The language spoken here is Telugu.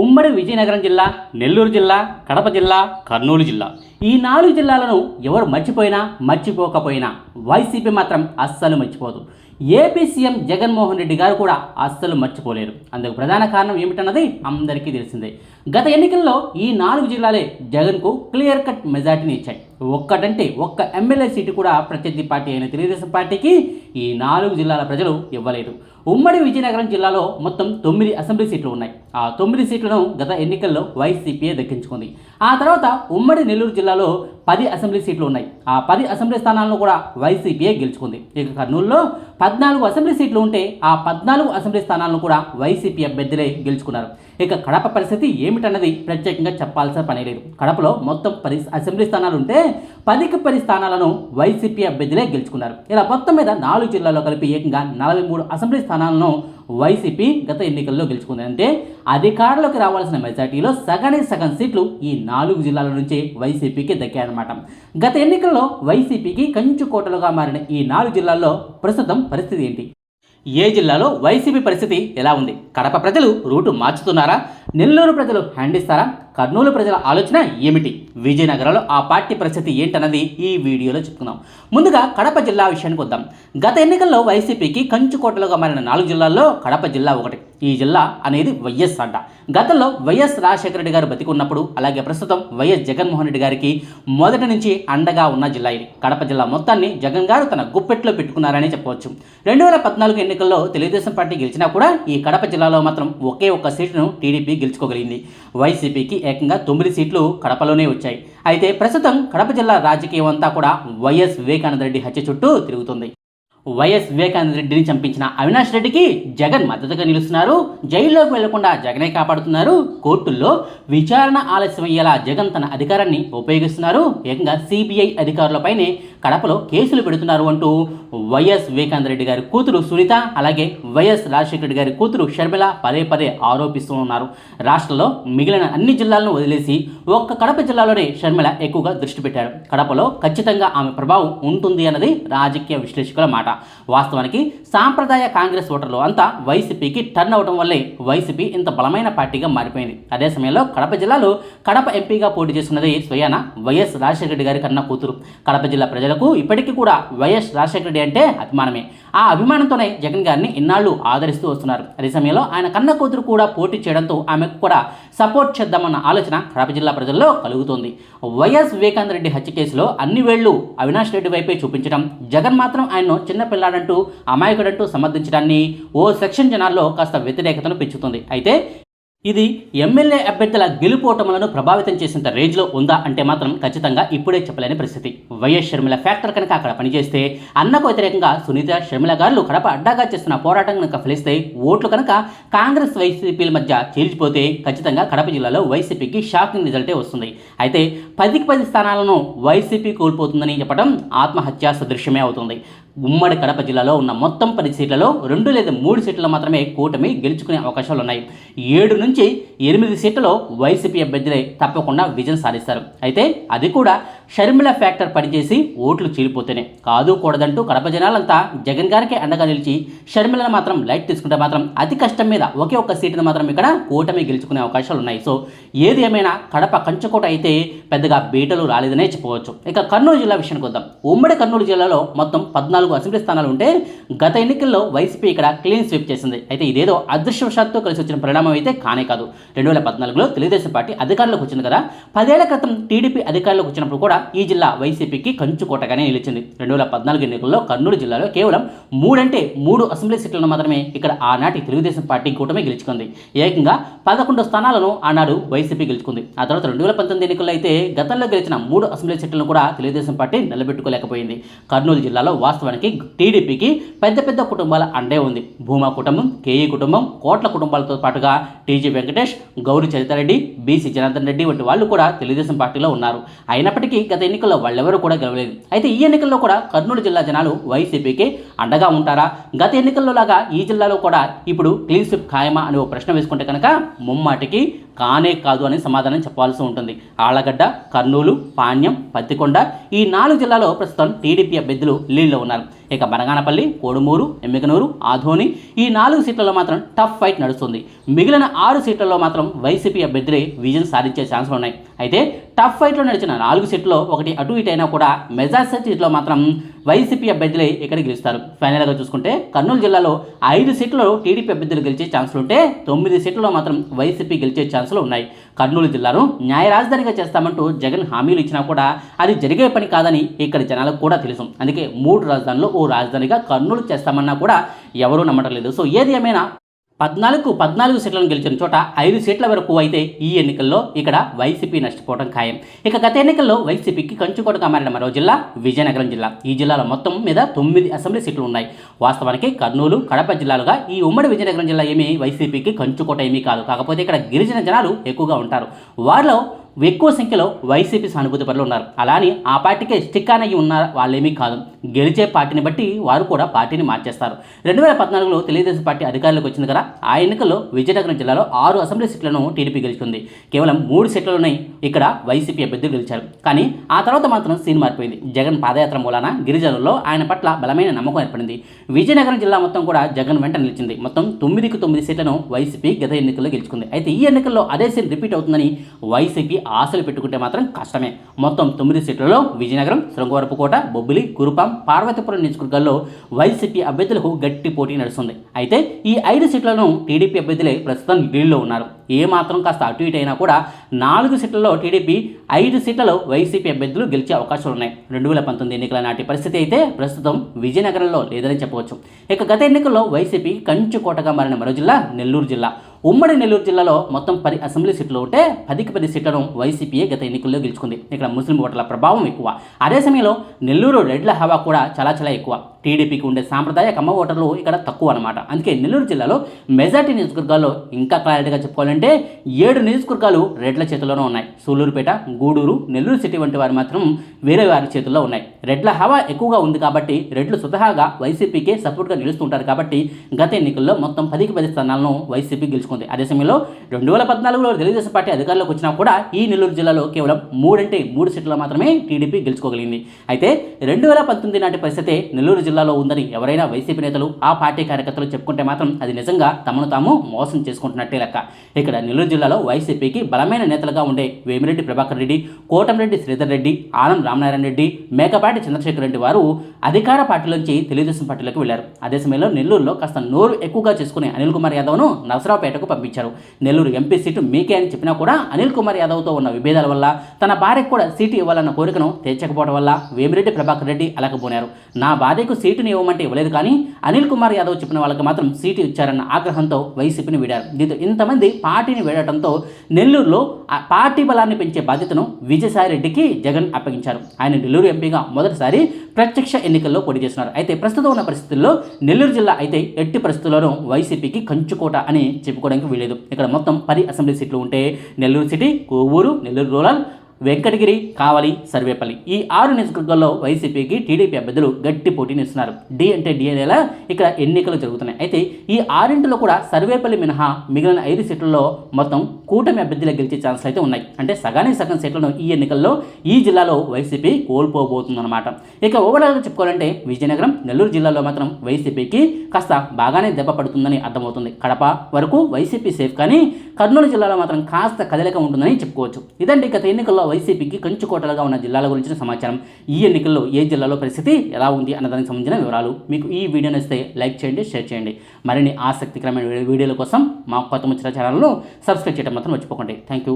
ఉమ్మడి విజయనగరం జిల్లా నెల్లూరు జిల్లా కడప జిల్లా కర్నూలు జిల్లా. ఈ నాలుగు జిల్లాలను ఎవరు మర్చిపోయినా మర్చిపోకపోయినా వైసీపీ మాత్రం అస్సలు మర్చిపోదు. ఏపీ సీఎం జగన్మోహన్ రెడ్డి గారు కూడా అస్సలు మర్చిపోలేరు. అందుకు ప్రధాన కారణం ఏమిటన్నది అందరికీ తెలిసిందే. గత ఎన్నికల్లో ఈ నాలుగు జిల్లాలే జగన్కు క్లియర్ కట్ మెజార్టీని ఇచ్చాయి. ఒక్కటంటే ఒక్క ఎమ్మెల్యే సీటు కూడా ప్రత్యర్థి పార్టీ అయిన తెలుగుదేశం పార్టీకి ఈ నాలుగు జిల్లాల ప్రజలు ఇవ్వలేరు. ఉమ్మడి విజయనగరం జిల్లాలో మొత్తం తొమ్మిది అసెంబ్లీ సీట్లు ఉన్నాయి. ఆ తొమ్మిది సీట్లను గత ఎన్నికల్లో వైసీపీఏ దక్కించుకుంది. ఆ తర్వాత ఉమ్మడి నెల్లూరు జిల్లాలో పది అసెంబ్లీ సీట్లు ఉన్నాయి. ఆ పది అసెంబ్లీ స్థానాలను కూడా వైసీపీఏ గెలుచుకుంది. ఇక కర్నూలులో పద్నాలుగు అసెంబ్లీ సీట్లు ఉంటే ఆ పద్నాలుగు అసెంబ్లీ స్థానాలను కూడా వైసీపీ అభ్యర్థులే గెలుచుకున్నారు. ఇక కడప పరిస్థితి ఏమిటన్నది ప్రత్యేకంగా చెప్పాల్సిన పని లేదు. కడపలో మొత్తం పది అసెంబ్లీ స్థానాలు ఉంటే పదికి పది స్థానాలను వైసీపీ అభ్యర్థులే గెలుచుకున్నారు. ఇలా మొత్తం మీద నాలుగు జిల్లాల్లో కలిపి ఏకంగా నలభై మూడు అసెంబ్లీ స్థానాలను వైసీపీ గత ఎన్నికల్లో గెలుచుకుంది. అంటే అధికారంలోకి రావాల్సిన మెజార్టీలో సగానికి సగం సీట్లు ఈ నాలుగు జిల్లాల నుంచే వైసీపీకి దక్కాయన్నమాట. గత ఎన్నికల్లో వైసీపీకి కంచుకోటలుగా మారిన ఈ నాలుగు జిల్లాల్లో ప్రస్తుతం పరిస్థితి ఏంటి? ఏ జిల్లాలో వైసీపీ పరిస్థితి ఎలా ఉంది? కడప ప్రజలు రూటు మార్చుతున్నారా? నెల్లూరు ప్రజలు హ్యాండ్ ఇస్తారా? కర్నూలు ప్రజల ఆలోచన ఏమిటి? విజయనగరంలో ఆ పార్టీ పరిస్థితి ఏంటన్నది ఈ వీడియోలో చెప్పుకుందాం. ముందుగా కడప జిల్లా విషయానికి వద్దాం. గత ఎన్నికల్లో వైసీపీకి కంచుకోటలుగా మారిన నాలుగు జిల్లాల్లో కడప జిల్లా ఒకటి. ఈ జిల్లా అనేది వైఎస్ అంట. గతంలో వైఎస్ రాజశేఖర రెడ్డి గారు బతికున్నప్పుడు అలాగే ప్రస్తుతం వైఎస్ జగన్మోహన్ రెడ్డి గారికి మొదటి నుంచి అండగా ఉన్న జిల్లా ఇది. కడప జిల్లా మొత్తాన్ని జగన్ గారు తన గుప్పెట్లో పెట్టుకున్నారని చెప్పవచ్చు. రెండు వేల పద్నాలుగు ఎన్నికల్లో తెలుగుదేశం పార్టీ గెలిచినా కూడా ఈ కడప జిల్లాలో మాత్రం ఒకే ఒక్క సీటును టీడీపీ గెలుచుకోగలిగింది. వైసీపీకి ఏకంగా తొమ్మిది సీట్లు కడపలోనే వచ్చాయి. అయితే ప్రస్తుతం కడప జిల్లా రాజకీయం అంతా కూడా వైఎస్ వివేకానంద రెడ్డి హత్య చుట్టూ తిరుగుతుంది. వైఎస్ వివేకానంద రెడ్డిని చంపించిన అవినాష్ రెడ్డికి జగన్ మద్దతుగా నిలుస్తున్నారు. జైల్లోకి వెళ్ళకుండా జగనే కాపాడుతున్నారు. కోర్టుల్లో విచారణ ఆలస్యం అయ్యేలా జగన్ తన అధికారాన్ని ఉపయోగిస్తున్నారు. ఏకంగా సిబిఐ అధికారులపైనే కడపలో కేసులు పెడుతున్నారు అంటూ వైఎస్ వివేకానంద రెడ్డి గారి కూతురు సునీత అలాగే వైఎస్ రాజశేఖర రెడ్డి గారి కూతురు షర్మిల పదే పదే ఆరోపిస్తూ ఉన్నారు. రాష్ట్రంలో మిగిలిన అన్ని జిల్లాలను వదిలేసి ఒక్క కడప జిల్లాలోనే షర్మిల ఎక్కువగా దృష్టి పెట్టారు. కడపలో ఖచ్చితంగా ఆమె ప్రభావం ఉంటుంది అన్నది రాజకీయ విశ్లేషకుల మాట. వాస్తవానికి సాంప్రదాయ కాంగ్రెస్ ఓటర్లు అంతా వైసీపీకి టర్న్ అవడం వల్లే వైసీపీ ఇంత బలమైన పార్టీగా మారిపోయింది. అదే సమయంలో కడప జిల్లాలో కడప ఎంపీగా పోటీ చేస్తున్నది స్వయాన వైఎస్ రాజశేఖర రెడ్డి గారి కన్న కూతురు. కడప జిల్లా ప్రజలకు ఇప్పటికీ కూడా వైఎస్ రాజశేఖర రెడ్డి అంటే అభిమానమే. ఆ అభిమానంతోనే జగన్ గారిని ఇన్నాళ్ళు ఆదరిస్తూ వస్తున్నారు. అదే సమయంలో ఆయన కన్న కూతురు కూడా పోటీ చేయడంతో ఆమెకు కూడా సపోర్ట్ చేద్దామన్న ఆలోచన కడప జిల్లా ప్రజల్లో కలుగుతోంది. వైఎస్ వివేకానంద రెడ్డి హత్య కేసులో అన్ని వేళ్ళు అవినాష్ రెడ్డి వైపే చూపించడం జగన్ మాత్రం ఆయన్ను చిన్నపిల్లాడంటూ అమాయకుడంటూ సమర్థించడాన్ని ఓ సెక్షన్ జనాల్లో కాస్త వ్యతిరేకతను పెంచుతుంది. అయితే ఇది ఎమ్మెల్యే అభ్యర్థుల గెలుపోటములను ప్రభావితం చేసేంత రేంజ్లో ఉందా అంటే మాత్రం ఖచ్చితంగా ఇప్పుడే చెప్పలేని పరిస్థితి. వైఎస్ షర్మిల ఫ్యాక్టర్ కనుక అక్కడ పనిచేస్తే అన్నకు వ్యతిరేకంగా సునీత షర్మిల గారు కడప అడ్డాగా చేస్తున్న పోరాటం కనుక ఫలిస్తే ఓట్లు కనుక కాంగ్రెస్ వైసీపీల మధ్య చీల్చిపోతే ఖచ్చితంగా కడప జిల్లాలో వైసీపీకి షాకింగ్ రిజల్టే వస్తుంది. అయితే పదికి పది స్థానాలను వైసీపీ కోల్పోతుందని చెప్పడం ఆత్మహత్యా సదృశ్యమే అవుతుంది. ఉమ్మడి కడప జిల్లాలో ఉన్న మొత్తం పది సీట్లలో రెండు లేదా మూడు సీట్లు మాత్రమే కూటమి గెలుచుకునే అవకాశాలు ఉన్నాయి ఏడు నుంచి ఎనిమిది సీట్లలో వైసీపీ అభ్యర్థులే తప్పకుండా విజయం సాధిస్తారు. అయితే అది కూడా షర్మిల ఫ్యాక్టర్ పనిచేసి ఓట్లు చీలిపోతేనే. కాదు కూడదంటూ కడప జనాలంతా జగన్ గారికి అండగా నిలిచి షర్మిలను మాత్రం లైట్ తీసుకుంటే మాత్రం అతి కష్టం మీద ఒకే ఒక్క సీటును మాత్రం ఇక్కడ కూటమి గెలుచుకునే అవకాశాలు ఉన్నాయి. సో ఏది ఏమైనా కడప కంచుకోట అయితే పెద్దగా బీటలు రాలేదనే చెప్పవచ్చు ఇక కర్నూలు జిల్లా విషయానికి వద్దాం. ఉమ్మడి కర్నూలు జిల్లాలో మొత్తం పద్నాలుగు అసెంబ్లీ స్థానాలు ఉంటే గత ఎన్నికల్లో వైసీపీ ఇక్కడ క్లీన్ స్వీప్ చేసింది. అయితే ఇదేదో అదృష్టవశాత్తు కలిసి వచ్చిన పరిణామం అయితే కానే కాదు. రెండు వేల పద్నాలుగులో తెలుగుదేశం పార్టీ అధికారంలోకి వచ్చింది కదా. పదేళ్ళ క్రితం టీడీపీ అధికారంలోకి వచ్చినప్పుడు కూడా ఈ జిల్లా వైసీపీకి కంచుకోటగానే నిలిచింది. రెండు వేల పద్నాలుగు ఎన్నికల్లో కర్నూలు జిల్లాలో కేవలం మూడంటే మూడు అసెంబ్లీ సీట్లను మాత్రమే ఇక్కడ ఆనాటి తెలుగుదేశం పార్టీ కూటమి గెలుచుకుంది. ఏకంగా పదకొండు స్థానాలను ఆనాడు వైసీపీ గెలుచుకుంది. ఆ తర్వాత రెండు వేల పంతొమ్మిది ఎన్నికల్లో అయితే గతంలో గెలిచిన మూడు అసెంబ్లీ సీట్లను కూడా తెలుగుదేశం పార్టీ నిలబెట్టుకోలేకపోయింది. కర్నూలు జిల్లాలో వాస్తవానికి టీడీపీకి పెద్ద పెద్ద కుటుంబాల అండే ఉంది. భూమా కుటుంబం కేఈ కుటుంబం కోట్ల కుటుంబాలతో పాటుగా టీజీ వెంకటేష్ గౌరి చరితారెడ్డి బీసీ జనార్దన్ రెడ్డి వంటి వాళ్ళు కూడా తెలుగుదేశం పార్టీలో ఉన్నారు. అయినప్పటికీ గత ఎన్నికల్లో వాళ్ళెవరూ కూడా గెలవలేదు. అయితే ఈ ఎన్నికల్లో కూడా కర్నూలు జిల్లా జనాలు వైసీపీకి అండగా ఉంటారా? గత ఎన్నికల్లో లాగా ఈ జిల్లాలో కూడా ఇప్పుడు క్లీన్ స్విప్ ఖాయమా అని ఓ ప్రశ్న వేసుకుంటే కనుక ముమ్మాటికి కానే కాదు అని సమాధానం చెప్పాల్సి ఉంటుంది. ఆళ్ళగడ్డ కర్నూలు పాణ్యం పత్తికొండ ఈ నాలుగు జిల్లాలో ప్రస్తుతం టీడీపీ అభ్యర్థులు లీడ్లో ఉన్నారు. ఇక బనగానపల్లి కోడుమూరు ఎమ్మికనూరు ఆధోని ఈ నాలుగు సీట్లలో మాత్రం టఫ్ ఫైట్ నడుస్తుంది. మిగిలిన ఆరు సీట్లలో మాత్రం వైసీపీ అభ్యర్థులే విజయం సాధించే ఛాన్సులు ఉన్నాయి. అయితే టఫ్ ఫైట్లో నడిచిన నాలుగు సీట్లో ఒకటి అటు ఇటు అయినా కూడా మెజార్టీ సీట్లో మాత్రం వైసీపీ అభ్యర్థులే ఇక్కడ గెలుస్తారు. ఫైనల్గా చూసుకుంటే కర్నూలు జిల్లాలో ఐదు సీట్లలో టీడీపీ అభ్యర్థులు గెలిచే ఛాన్సులు ఉంటే తొమ్మిది సీట్లలో మాత్రం వైసీపీ గెలిచే ఛాన్సులు ఉన్నాయి. కర్నూలు జిల్లాను న్యాయ రాజధానిగా చేస్తామంటూ జగన్ హామీలు ఇచ్చినా కూడా అది జరిగే పని కాదని ఇక్కడ జనాలకు కూడా తెలుసు. అందుకే మూడు రాజధానులు ఓ రాజధానిగా కర్నూలు చేస్తామన్నా కూడా ఎవరూ నమ్మటం లేదు. సో ఏది ఏమైనా పద్నాలుగు పద్నాలుగు సీట్లను గెలిచిన చోట ఐదు సీట్ల వరకు అయితే ఈ ఎన్నికల్లో ఇక్కడ వైసీపీ నష్టపోవడం ఖాయం. ఇక గత ఎన్నికల్లో వైసీపీకి కంచుకోటగా మారిన మరో జిల్లా విజయనగరం జిల్లా. ఈ జిల్లాలో మొత్తం మీద తొమ్మిది అసెంబ్లీ సీట్లు ఉన్నాయి. వాస్తవానికి కర్నూలు కడప జిల్లాలుగా ఈ ఉమ్మడి విజయనగరం జిల్లా ఏమీ వైసీపీకి కంచుకోట ఏమీ కాదు. కాకపోతే ఇక్కడ గిరిజన జనాలు ఎక్కువగా ఉంటారు. వారిలో ఎక్కువ సంఖ్యలో వైసీపీ సానుభూతి పరులు ఉన్నారు. అలానే ఆ పార్టీకే స్టిక్ అయ్యి ఉన్న వాళ్ళేమీ కాదు. గెలిచే పార్టీని బట్టి వారు కూడా పార్టీని మార్చేస్తారు. రెండు వేల పద్నాలుగులో తెలుగుదేశం పార్టీ అధికారంలోకి వచ్చింది కదా ఆ ఎన్నికల్లో విజయనగరం జిల్లాలో ఆరు అసెంబ్లీ సీట్లను టీడీపీ గెలుచుకుంది. కేవలం మూడు సీట్లలోనే ఇక్కడ వైసీపీ అభ్యర్థులు గెలిచారు. కానీ ఆ తర్వాత మాత్రం సీన్ మారిపోయింది. జగన్ పాదయాత్ర మూలాన గిరిజనుల్లో ఆయన పట్ల బలమైన నమ్మకం ఏర్పడింది. విజయనగరం జిల్లా మొత్తం కూడా జగన్ వెంట నిలిచింది. మొత్తం తొమ్మిదికి తొమ్మిది సీట్లను వైసీపీ గత ఎన్నికల్లో గెలుచుకుంది. అయితే ఈ ఎన్నికల్లో అదే సీన్ రిపీట్ అవుతుందని వైసీపీ ఆశలు పెట్టుకుంటే మాత్రం కష్టమే. మొత్తం తొమ్మిది సీట్లలో విజయనగరం శృంగవరపుకోట బొబ్బిలి కురుపాం పార్వతీపురం నియోజకవర్గాల్లో వైసీపీ అభ్యర్థులకు గట్టి పోటీ నడుస్తుంది. అయితే ఈ ఐదు సీట్లను టీడీపీ అభ్యర్థులే ప్రస్తుతం లీడ్లో ఉన్నారు. ఏ మాత్రం కాస్త అటు ఇటు అయినా కూడా నాలుగు సీట్లలో టీడీపీ ఐదు సీట్లలో వైసీపీ అభ్యర్థులు గెలిచే అవకాశాలు ఉన్నాయి. రెండు వేల పంతొమ్మిది ఎన్నికల నాటి పరిస్థితి అయితే ప్రస్తుతం విజయనగరంలో లేదని చెప్పవచ్చు. ఇక గత ఎన్నికల్లో వైసీపీ కంచుకోటగా మారిన మరో జిల్లా నెల్లూరు జిల్లా. ఉమ్మడి నెల్లూరు జిల్లాలో మొత్తం పది అసెంబ్లీ సీట్లు ఉంటే పదికి పది సీట్లను వైసీపీఏ గత ఎన్నికల్లో గెలుచుకుంది. ఇక్కడ ముస్లిం ఓటర్ల ప్రభావం ఎక్కువ. అదే సమయంలో నెల్లూరు రెడ్ల హవా కూడా చాలా చాలా ఎక్కువ. టీడీపీకి ఉండే సాంప్రదాయ కమ్మ ఓటర్లు ఇక్కడ తక్కువ అనమాట అందుకే నెల్లూరు జిల్లాలో మెజార్టీ నియోజకవర్గాల్లో ఇంకా క్లారిటీగా చెప్పుకోవాలంటే ఏడు నియోజకవర్గాలు రెడ్ల చేతుల్లోనే ఉన్నాయి. సూలూరుపేట గూడూరు నెల్లూరు సిటీ వంటి వారు మాత్రం వేరే వారి చేతుల్లో ఉన్నాయి. రెడ్ల హవా ఎక్కువగా ఉంది కాబట్టి రెడ్లు స్వతహాగా వైసీపీకే సపోర్ట్గా నిలుస్తుంటారు కాబట్టి గత ఎన్నికల్లో మొత్తం పదికి పది స్థానాలను వైసీపీ గెలుచుకుంది. అదే సమయంలో రెండు వేల పద్నాలుగులో తెలుగుదేశం పార్టీ అధికారంలోకి వచ్చినా కూడా ఈ నెల్లూరు జిల్లాలో కేవలం మూడంటే మూడు సీట్లు మాత్రమే టీడీపీ గెలుచుకోగలిగింది. అయితే రెండు వేల పంతొమ్మిది నాటి పరిస్థితి నెల్లూరు జిల్లా జిల్లాలో ఉందని ఎవరైనా వైసీపీ నేతలు ఆ పార్టీ కార్యకర్తలు చెప్పుకుంటే మాత్రం అది నిజంగా తమను తాము మోసం చేసుకుంటున్నట్టే లెక్క. ఇక్కడ నెల్లూరు జిల్లాలో వైసీపీకి బలమైన నేతలుగా ఉండే వేమిరెడ్డి ప్రభాకర్ రెడ్డి కోటంరెడ్డి శ్రీధర్ రెడ్డి ఆనం రామనారాయణ రెడ్డి మేకపాటి చంద్రశేఖర్ రెడ్డి వారు అధికార పార్టీలోంచి తెలుగుదేశం పార్టీలోకి వెళ్ళారు అదే సమయంలో నెల్లూరులో కాస్త నోరు ఎక్కువగా చేసుకుని అనిల్ కుమార్ యాదవ్ను నరసరావుపేటకు పంపించారు. నెల్లూరు ఎంపీ సీటు మీకే అని చెప్పినా కూడా అనిల్ కుమార్ యాదవ్తో ఉన్న విభేదాల వల్ల తన భార్యకు కూడా సీటు ఇవ్వాలన్న కోరికను తీర్చకపోవడం వల్ల వేమిరెడ్డి ప్రభాకర్ రెడ్డి అలకపోనారు నా భార్యకు సీటుని ఇవ్వమంటే ఇవ్వలేదు. కానీ అనిల్ కుమార్ యాదవ్ చెప్పిన వాళ్ళకి మాత్రం సీటు ఇచ్చారన్న ఆగ్రహంతో వైసీపీని వీడారు. దీంతో ఇంతమంది పార్టీని వీడటంతో నెల్లూరులో పార్టీ బలాన్ని పెంచే బాధ్యతను విజయసాయిరెడ్డికి జగన్ అప్పగించారు. ఆయన నెల్లూరు ఎంపీగా మొదటిసారి ప్రత్యక్ష ఎన్నికల్లో పోటీ చేస్తున్నారు. అయితే ప్రస్తుతం ఉన్న పరిస్థితుల్లో నెల్లూరు జిల్లా అయితే ఎట్టి పరిస్థితుల్లోనూ వైసీపీకి కంచుకోట అని చెప్పుకోవడానికి వీలేదు ఇక్కడ మొత్తం పది అసెంబ్లీ సీట్లు ఉంటే నెల్లూరు సిటీ కోవూరు నెల్లూరు రూరల్ వెంకటగిరి కావలి సర్వేపల్లి ఈ ఆరు నియోజకవర్గాల్లో వైసీపీకి టీడీపీ అభ్యర్థులు గట్టి పోటీని ఇస్తున్నారు డి అంటే డి అనేలా ఇక్కడ ఎన్నికలు జరుగుతున్నాయి. అయితే ఈ ఆరింటిలో కూడా సర్వేపల్లి మినహా మిగిలిన ఐదు సీట్లలో మొత్తం కూటమి అభ్యర్థులు గెలిచే ఛాన్సులు అయితే ఉన్నాయి. అంటే సగానికి సగం సీట్లను ఈ ఎన్నికల్లో ఈ జిల్లాలో వైసీపీ కోల్పోబోతుందన్నమాట. ఇక ఓవరాల్గా చెప్పుకోవాలంటే విజయనగరం నెల్లూరు జిల్లాలో మాత్రం వైసీపీకి కాస్త బాగానే దెబ్బ పడుతుందని అర్థమవుతుంది. కడప వరకు వైసీపీ సేఫ్ కానీ కర్నూలు జిల్లాలో మాత్రం కాస్త కదలిక ఉంటుందని చెప్పుకోవచ్చు. ఇదండి గత ఎన్నికల్లో వైసీపీకి కంచుకోటలుగా ఉన్న జిల్లాల గురించిన సమాచారం. ఈ ఎన్నికల్లో ఏ జిల్లాలో పరిస్థితి ఎలా ఉంది అన్నదానికి సంబంధించిన వివరాలు మీకు ఈ వీడియో నచ్చితే లైక్ చేయండి షేర్ చేయండి. మరిన్ని ఆసక్తికరమైన వీడియోల కోసం మా కొత్త ముచ్చిన ఛానల్ను సబ్స్క్రైబ్ చేయడం మాత్రం మర్చిపోకండి. Thank you